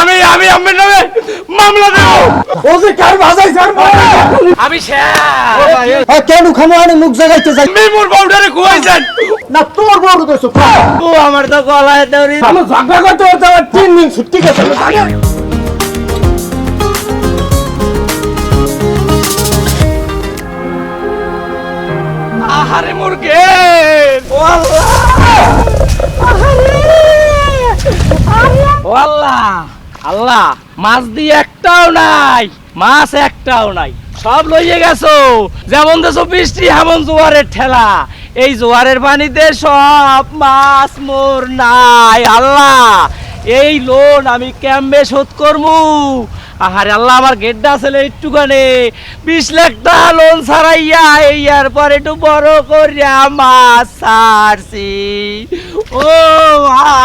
আমি আমি আমার নামে মামলা দেব। ও যে কার ভাজাই স্যার আমি শেষ। কেন খামো আনে মুখ জাগাইতে যাই? আমি মোর বাউন্ডারে খুয়াইছেন। না তোর বড় দেশ ও আমার তো গলায় দৌড়ি। আমি ঝগড়া করতে করতে আমার তিন দিন ছুটি গেছে। আল্লাহ, মাছ দিয়ে একটাও নাই, মাছ একটাও নাই, সব লইয়ে গেছো? যেমন দেছো বৃষ্টি, হেমন জোয়ারের ঠেলা, এই জোয়ারের পানিতে সব মাছ মোর নাই। আল্লাহ, এই লোন আমি ক্যাম্বে শোধ করমু? আহারে আল্লাহ, আমার গেড্ডা ছেলে একটুখানে বিশ লাখ লোন ছাড়াইয়া এই আর পরে একটু বড় করিয়া মাছ ছাড়ছি। ও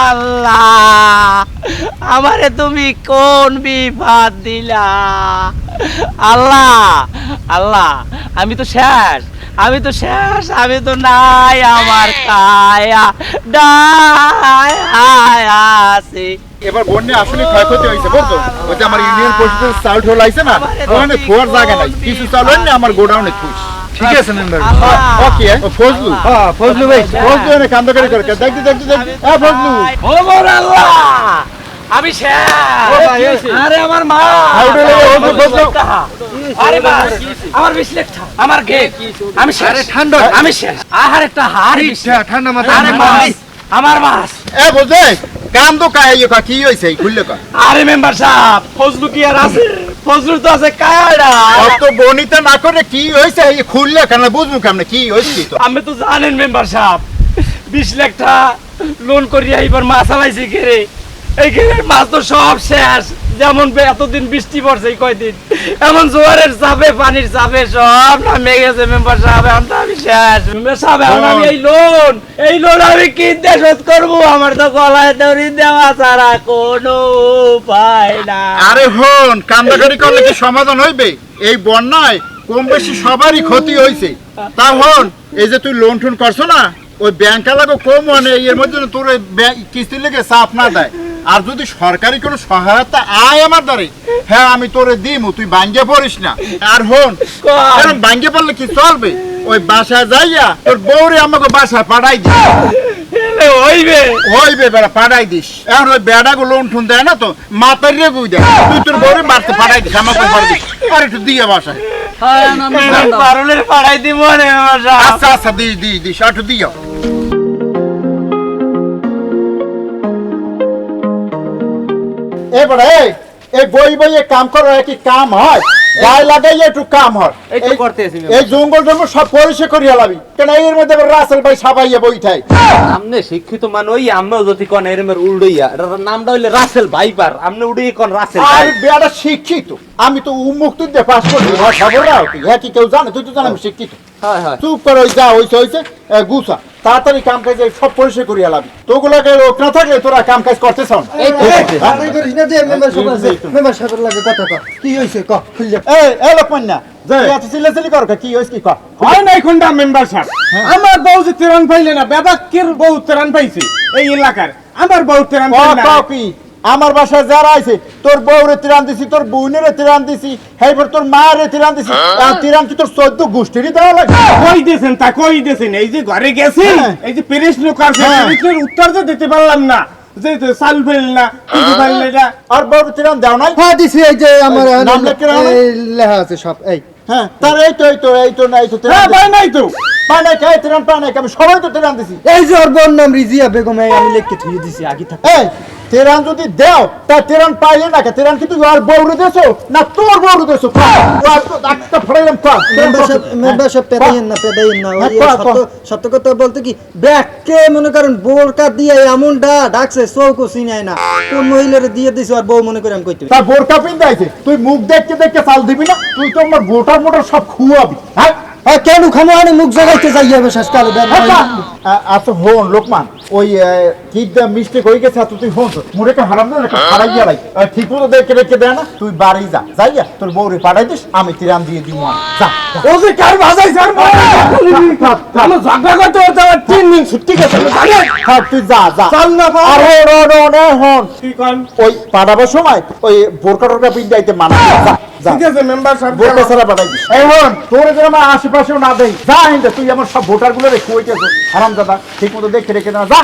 আল্লাহ। আমারে তুমি কোন বিপদ দিলা? আল্লাহ আল্লাহ আমি তো শেষ আমি তো শেষ আমি তো নাই আমার কায়া ডায় আছে। এবার বন্যা আসলে ক্ষয়ক্ষতি হয়েছে বুঝছ? ওই যে আমার ইউনিয়ন পরিষদের চাউল ঠোল আইছে না ওখানে খোয়ার জায়গা নাই। কিছু চাউল হয় না আমার গোডাউনে থুইস। ঠিক আছে মেম্বার ওকে ফজলু? হ্যাঁ ফজলু ভাই। ফজলু এনে কান্দ করে করে দেখতে দেখতে দেখতে। হ্যাঁ ফজলু। ও মোর আল্লাহ! আমি হয়েছে। আরে আমার মা। আরে আমার বিশ আমার গে আমি আরে ঠান্ডা। আমি শেষ। আহার একটা হার ঠান্ডা আরে মাছ আমার মাছ এ বুঝে কাম তো কা কি হইছে খুললে কা আরে মেম্বার সাহেব ফজলু কি আর আছে? ফজলু তো আছে কায়ডা অত বনিতা না করে কি হইছে এই খুললে কেন বুঝমু কেমনে কি হইছে তো? আমি তো জানেন মেম্বার সাহেব বিশ লাখ টাকা লোন করিয়া এবার মাছ আলাইছি ঘেরে। এই ঘেরের মাছ তো সব শেষ। যেমন এতদিন বৃষ্টি পড়ছে কয়দিন। এমন জোয়ারের চাপে পানির চাপে সব নামে গেছে মেম্বার সাহেব, এখন আমি শেষ। মেম্বার সাহেব, এখন আমি এই লোন এই লোন আমি কি শোধ করব। আমার তো গলায় দড়ি দেওয়া ছাড়া কোনো উপায় না আরে হন কান্দাকারি করলে কি সমাধান হইবে? এই বন্যায় কম বেশি সবারই ক্ষতি হইছে। তা হন, এই যে তুই লোন টোন করছ না, ওই ব্যাংক লাগো কম মানে এর মধ্যে তোর কিস্তি লেগে চাপ না দেয়। আর যদি সরকারি কোনো সহায়তা আয় আমার দ্বারে হ্যাঁ আমি তোরে দিমু তুই বাঙ্গে পড়িস না। আর হন কারণ বাঙ্গে পড়লে কি চলবে? ওই বাসায় যাইয়া তোর বউরে আমাকে বাসায় পাঠাই দিস। এলে হইবে। পাঠাই দিস। এখন ওই বেড়া গুলো উঠুন দেয় না তো মাথার রে গুই দেয়। তুই তোর বউরে মারতে পাঠাই দিস আমাকে পাঠাই দিস। আর একটু দিয়ে বাসায়। পারলের পাড়াই দিব রে আচ্ছা আচ্ছা দিস দিস দিস আর একটু দিও। এবারে এই এই বই বইয়ে কাম করো কি কাম হয়? গায়ে লাগাই একটু কাম হয়। এই জঙ্গল জঙ্গল সব পরিষ্কার করিয়া লাবি। কেন এর মধ্যে রাসেল ভাই সাবাইয়া বইঠাই আমনে শিক্ষিত মান ওই আমনে যদি কোন উড়ইয়া এটার নামটা হইলে রাসেল ভাইপার আমনে উড়ই কোন রাসেল আর বেড়া শিক্ষিত। আমি তো উন্মুক্ত দিয়ে পাস হ্যাঁ কি কেউ জানে? তুই তো জান আমি শিক্ষিত। হয় হয়। চুপ করে যা হইছে হইছে এ, গুছা। তাড়াতাড়ি কাম কাজ সব পরিচয় করিয়া লাবি। তোগুলোকে লোক না থাকলে তোরা কাম কাজ করতেছ না। কি। হইছে ক খুললে এই এই লোকমান্যা যে। তুই এত চিল্লাচিল্লি কর কা? কি হইছে কি কর হয় মেম্বার সাহেব। আমার বউ যে তেরান পাইলে না বেবাক্কের বউ তেরান পাইছে এই এলাকার। আমার বউ তেরান আমার বাসায় যারা আইছে তোর বউরে তিরান দিছি তোর বোনের তিরান দিছি হেইবার তোর মায়ের তিরান দিছি আর তিরান কি তোর চোদ্দ গোষ্ঠীরই দেওয়া লাগে? কই দিয়েছেন তা কই দিয়েছেন? এই যে ঘরে গেছেন হ্যাঁ। এই যে পেরেশ লোক আছে হ্যাঁ। পেরেশের উত্তর তো দিতে পারলাম না। যে চাল ফেল না কিছু পারলে না আর বউরে তিরান দাও নাই? হ্যাঁ দিছি এই যে আমার নাম লেখা নাই? আছে সব এই। হ্যাঁ তার এই তো এই তো এই তো না এই তো তিরান হ্যাঁ ভাই নাই তো। পায় খাই তিরান পায় আমি সবাই তো তিরান দিছি। এই যে ওর বোন নাম রিজিয়া বেগম এই আমি লিখে থুয়ে দিছি আগে থাক। এই তিরান যদি দেও তা তিরান পাইলে না কে কি তুই আর বউরে দেছো না তোর বউরে দেছো একটা ফড়াইলাম কর মেম্বারশিপ মেম্বারশিপ পেদাইন না পেদাইন না ওই হ্যাঁ, সত্য সত্য কথা বলতে কি মনে করেন বোরকা দিয়ে এমনটা ডাকছে চৌকো চিনাই না। কোন মহিলারে দিয়ে দিছে আর বউ মনে করে আমি কইতে তার বোরকা পিন্দাইছে তুই মুখ দেখতে দেখতে চাল দিবি না তুই তো আমার গোটার মোটার সব খুয়াবি হ্যাঁ? কেন খামো আনে? মুখ জাগাইতে যাই হবে শেষকালে আচ্ছা আচ্ছা হন লোকমান ওই কি মিস্টেক হয়ে গেছে তুই মোরে কে হারাম না হারাই গিয়া লাই। ঠিক মতো দেখে রেখে দেয় না তুই বাড়ি যা। যাই যা তোর বউরে পাঠাই দিস আমি তিরাম দিয়ে দিব যা। ও যে কার ভাষাই স্যার ঝগড়া করতে করতে আমার তিন দিন ছুটি গেছে হ্যাঁ তুই যা যা। চল না। আর হন হন হন। হন, হন ওই পাঠাবার সময় ওই বোরকা টোরকা পিন যাইতে মানা ঠিক আছে মেম্বার সাহেব বোরকা ছাড়া পাঠাই দিস। এই তোর যেন আমার আশেপাশেও না দেই। যা হিন্দে তুই আমার সব ভোটারগুলো রেখে হারাম দাদা ঠিক মতো দেখে রেখে না যা।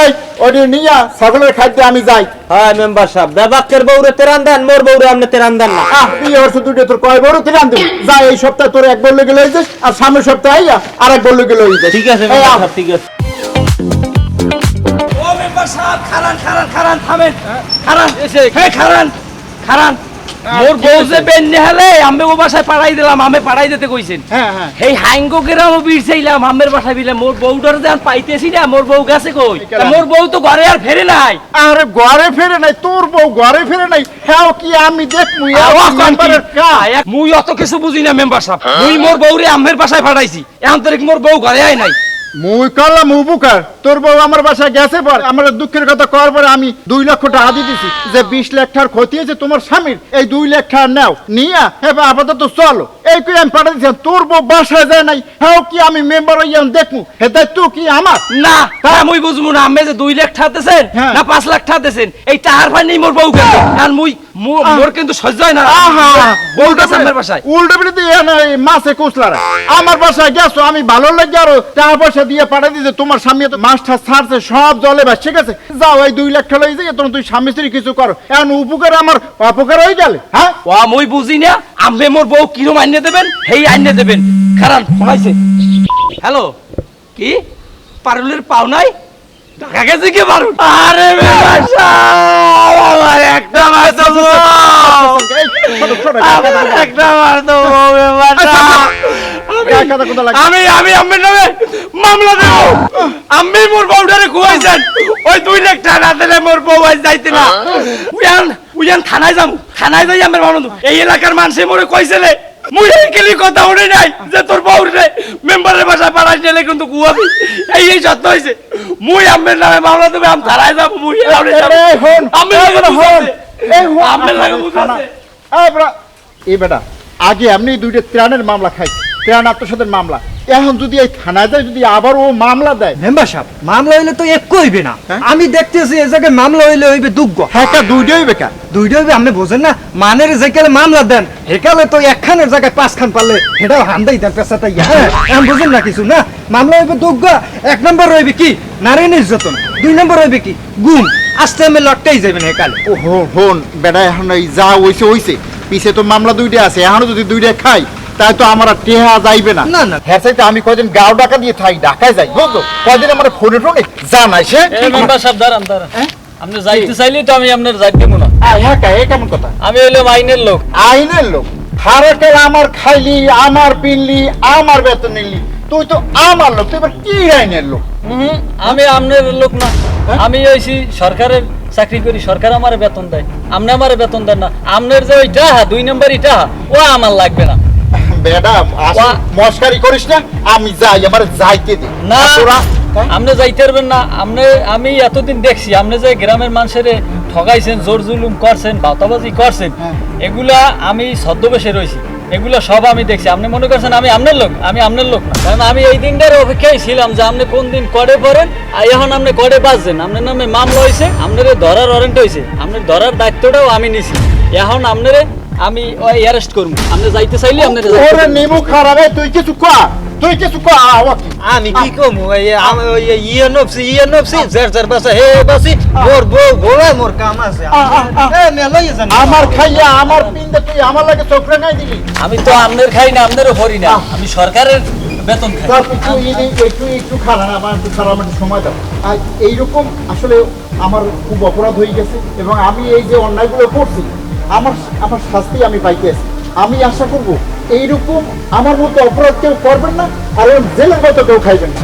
এই ওটি নিয়া ছাগলের খাদ্য আমি যাই। হ্যাঁ মেম্বার সাহেব বেবাকের বউরে তেরান দেন মোর বউরে আপনি তেরান দেন না। আহ তুই ওর শুধু তোর কয় বড় তুই আনতে যা এই সপ্তাহে তোর এক বললে গেলে আর সামনের সপ্তাহে আইয়া আর এক বললে গেলে হইছিস ঠিক আছে মেম্বার সাহেব ঠিক আছে। ও মেম্বার সাহেব খারান খারান খারান থামেন। খারান। এসে হ্যাঁ খারান খারান। মোর বউ যে বেন্নে হেলে আমি ও বাসায় পাড়াই দিলাম আমি পাড়াই দিতে কইছেন। এই হাইঙ্গো গ্রামও বীর চাইলাম আমের বাসায় বিলে মোর বউটার যখন পাইতেছি না মোর বউ গেছে কই? মোর বউ তো ঘরে আর ফেরে নাই। আরে ঘরে ফেরে নাই তোর বউ ঘরে ফেরে নাই। হ্যাঁ কি আমি দেখমু কাজ। আয়া, মুই অত কিছু বুঝি না মেম্বার সাহেব। মুই মোর বউরে আমের বাসায় পাঠাইছি। এখন তোর মোর বউ ঘরে আয় নাই। মুই করলাম উপকার। তোর বউ আমার বাসায় গেছে পর আমার দুঃখের কথা কর পরে আমি দুই লক্ষ টাকা দিয়ে দিছি যে বিশ লাখ টাকার ক্ষতি হয়েছে তোমার স্বামীর। এই দুই লাখ টাকা নাও নিয়া এবার আপাতত চলো। এই আমি পাঠিয়ে তোর বউ বাসায় যায় নাই হ্যাঁ কি আমি মেম্বার হইয়া হে দায়িত্ব কি আমার? না তা মুই বুঝব না আমি যে দুই লাখ ঠাতেছেন হ্যাঁ। না পাঁচ লাখ ঠাতেছেন এই টাহার ফানি মোর বউ আর মুই মোর কিন্তু সহ্য হয় না। আহা বউ গেছে আমের বাসায়। উল্টো বিরতি মাসে কুসলারা আমার বাসায় গেছো আমি ভালো লাগে আরও টাকা পয়সা দিয়ে পাঠিয়ে দিয়েছে তোমার স্বামী তো মাছটা ছাড়ছে সব জলে ভাস ঠিক আছে যাও এই দুই লাখ টাকা লইছে তখন তুই স্বামী স্ত্রী কিছু করো এখন উপকার আমার অপকার হয়ে গেলে হ্যাঁ ও মুই বুঝি না আমবে মোর বউ কিরম আইনে দেবেন হেই আইনে দেবেন কারণ শোনাইছে হ্যালো কি পারুলের পাও নাই ঢাকা গেছে কি পারুল আরে আমার একটা আমার একটা মার আমি আমি আম্মের নামে মামলা দেব আমি মোর বউটারে খুয়াইছেন। ওই দুই লাখ টাকা দিলে মোর বউ আজ যাইতে না। উয়ান উয়ান থানায় যাম। থানায় যাই আমার এই এলাকার মানুষে মোরে কইছিলে মুই কেলি কথা উঠে নাই যে তোর রে মেম্বারের বাসায় নিলে কিন্তু গুয়াবি এই এই সত্য হয়েছে মুই আম্মের নামে মামলা দেবে আমি থানায় যাব মুই লাগে বেটা। এই আগে আপনি দুইটা ত্রাণের মামলা খাই ত্রাণ আত্মসাতের মামলা। এখন যদি এই থানায় যায় যদি আবার ও মামলা দেয়। মেম্বার সাহেব মামলা হইলে তো এক হইবে না। হ্যাঁ? আমি দেখতেছি এই জায়গায় মামলা হইলে হইবে দুগ্গ। হ্যাঁ কা দুইটাই বেকার দুইটা হইবে আপনি বোঝেন না? মানের যেকালে মামলা দেন হেকালে তো একখানের জায়গায় পাঁচখান পারলে সেটাও হান্দাই দেন পেশাটা ইয়া। হ্যাঁ আমি বুঝেন না কিছু না? মামলা হইবে দুগ্গ এক নম্বর রইবে কি? নারী নির্যাতন। দুই নম্বর রইবে কি? গুম। আস্তে আমি লটকাই যাবেন হেকালে ও হো- হন বেটা এখন যা হইছে হইছে। পিছে তো মামলা দুইটা আছে এখনও যদি দুইটা খাই তাই তো আমার টেহা যাইবে না। না, না। হ্যাঁ চাইতে আমি কয়দিন গাও ডাকা দিয়ে থাই ঢাকায় যাই। বুঝলো কয়দিন আমার ফোনে টোনে? জানাই সে? এই মেম্বার সাহেব দাঁড়ান দাঁড়ান। আপনি যাইতে চাইলেই তো আমি আপনার যাইতে দেবো না। হ্যাঁ এ কেমন কথা? আমি হইলাম আইনের লোক। আইনের লোক? হারাকের আমার খাইলি আমার পিনলি আমার বেতন নিলি? তুই তো আমার লোক তুই এবার কি আইনের লোক? আমি আপনার লোক না। আমি হইছি সরকারের চাকরি করি সরকার আমার বেতন দেয়। আপনি আমার বেতন দেন না। আপনার যে ওই টাহা দুই নম্বরই টাহা ও আমার লাগবে না। ওয়া- মস্কারি করিস না আমি যাই আমার যাইতে দে। না তোরা? হ্যাঁ? আপনি যাইতে পারবেন না আপনি আমি এতদিন দেখছি আপনি যে গ্রামের মানুষের ঠগাইছেন জোর জুলুম করছেন বাতাবাজি করছেন হ্যাঁ। এগুলা আমি ছদ্মবেশে রয়েছি এগুলো সব আমি দেখছি। আপনি মনে করছেন আমি আপনার লোক? আমি আপনার লোক না। কারণ আমি এই দিনটার অপেক্ষায় ছিলাম যে আপনি কোন দিন কড়ে পড়েন আর এখন আপনি কড়ে বাঁচছেন আপনার নামে মামলা হয়েছে আপনার ধরার ওয়ারেন্ট হয়েছে আপনার ধরার দায়িত্বটাও আমি নিছি। এখন আপনারে আমি ওই অ্যারেস্ট করব। আপনি যাইতে চাইলে আপনার ওরে নিমু খারাপ তুই কিছু কর? তুই কিছু কর? আমি কি কম? এই আমি ওই ইয়ে নপসি ইয়ে নপসি জের জের বাসা হে বাসি মোর বউ বউ মোর কাম আছে। এ মেলাই জান। আমার খাইয়া আমার পিন্দে তুই আমার লাগে চোখরে নাই দিলি। আমি তো আপনার খাই না আপনারও করি না। আমি সরকারের বেতন একটু একটু খারাপ আমার একটু খারাপ সময় দাও। আর এইরকম আসলে আমার খুব অপরাধ হয়ে গেছে এবং আমি এই যে অন্যায়গুলো করছি আমার আমার শাস্তি আমি পাইতে আছি। আমি আশা করব, এইরকম আমার মতো অপরাধ কেউ করবেন না, আর জেলের মতো কেউ খাইবেন না।